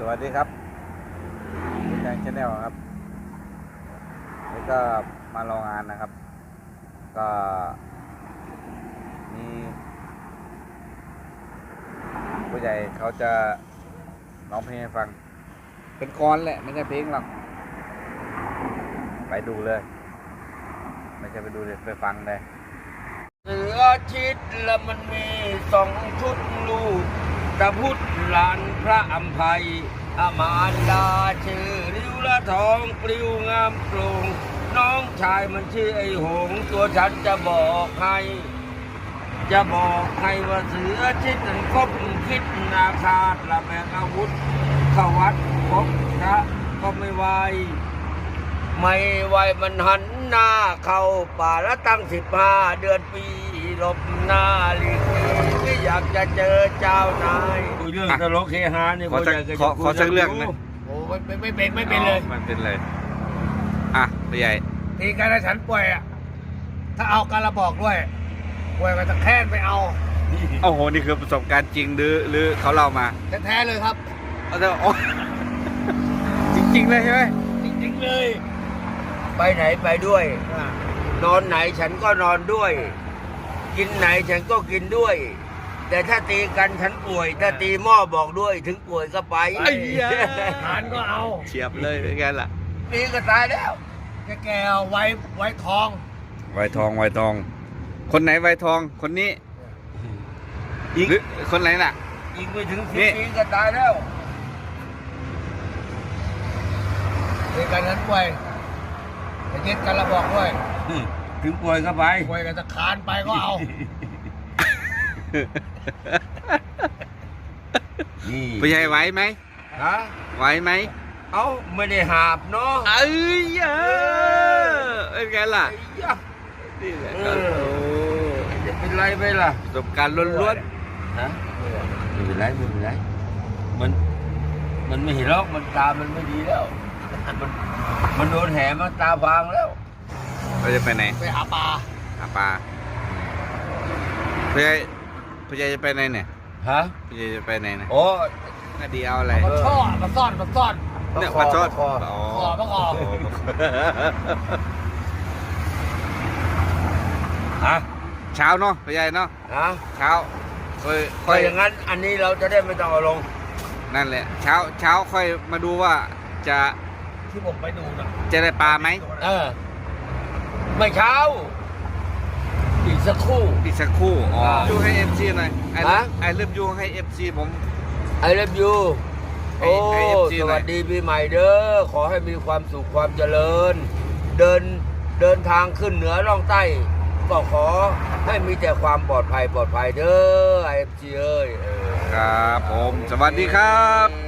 สวัสดีครับคุณแดงชาแนลครับ นี่ก็มาลองงานนะครับ ก็มีผู้ใหญ่เขาจะร้องเพลงให้ฟัง เป็นกลอนแหละ ไม่ใช่เพลงหรอก ไปดูเลย ไม่ใช่ไปดูเลย ไปฟังเลยเสือชิดแล้วมันมีสองชุดลูก ตะพุทธลานพระอัมภัยอามานดาชื่อริ้วละทองปลิวงามโปร่งน้องชายมันชื่อไอ้หง ตัวฉันจะบอกให้ จะบอกให้ว่าเสือชิดนั้นคบคิดนาคาดละแบกอาวุธเข้าวัดพบพระก็ไม่ไหวไม่ไหวมันหันหน้าเข้าป่าแล้วตั้งสิบห้าเดือนปี หลบหน้าหลีกหนีไม่อยากจะเจอเจ้านายคุยเรื่องตลกเฮฮาเนี่ยขอสักผมยาจะขอขอสักเรื่องหนึ่งโอ้ไม่ไม่ไม่เป็นไม่เป็นเลยอ๋อมันเป็นเลย อะผู้ใหญ่ตีกันแล้วฉันป่วยอะถ้าเอากันระบอกด้วยป่วยก็จะแค้นไปเอาโอ้โห นี่คือประสบการณ์จริงหรือหรือเขาเล่ามาแท้ๆเลยครับ เอาเถอะโอ้จริง ๆ เลยใช่ไหมจริงๆเลย ไปไหนไปด้วย นอนไหนฉันก็นอนด้วย กินไหนฉันก็กินด้วย แต่ถ้าตีกันฉันป่วย ถ้าตีหม้อบอกด้วยถึงป่วยก็ไปไอ้เหี้ยทานก็เอาเฉียบเลยเป็นไงล่ะตีก็ตายแล้วแกๆไว้ไว้ทองไวทองไวทอง คนไหนไวทองคนนี้อีกหรือคนไหนล่ะอีกไม่ถึงสินี่บปีก็ตายแล้วตีกันฉันป่วยจะยึดกันระบอกด้วย ถึงป่วยก็ไปป่วยก็จะคานไปก็เอา นี่ ผู้ใหญ่ไหวไหมฮะ ไหวไหมเอ้าไม่ได้หาบเนาะเอ้ยเออเป็นไงล่ะไอ้ยะนี่แหละเอครับอโอ้จะเป็นไรไปล่ะประสบการณ์ล้วนฮะไม่เป็นไรไม่เป็นไรมันมันไม่เห็นหรอกมันตามันไม่ดีแล้ว มันมันโดนแหมันตาพางแล้วๆ เราจะไปไหนไปหาปลาหาปลาผู้ใหญ่ผู้ใหญ่จะไปไหนเนี่ยฮะผู้ใหญ่จะไปไหนนะโอ้นาดีเอาอะไรมาช่อมาซ่อนมาซ่อนเนี่ยปลาชอดคออ๋อคอปลาคอฮะเช้าเนาะผู้ใหญ่เนาะฮะเช้าค่อยถ้าอย่างนั้น อันนี้เราจะได้ไม่ต้องเอาลง นั่นแหละ เช้าเช้าค่อยมาดูว่าจะที่ผมไปดูนะจะได้ปลาไหมเออ ไม่เช้า อีกสักครู่ อีกสักครู่ อ๋ออ่ายูให้เอฟซีหน่อยไอ้ฮะไอ้เริ่มยูให้เอฟซีผม ไอเลิฟยูให้โอ้ให้ FC สหน่วัอยสดีปีใหม่เด้อ ขอให้มีความสุขความเจริญ เดินเดินทางขึ้นเหนือล่องใต้ ก็ขอให้มีแต่ความปลอดภัยปลอดภัยเด้อไอเอฟซีเอ้ยเออ ครับผม สวัสดีครับเอ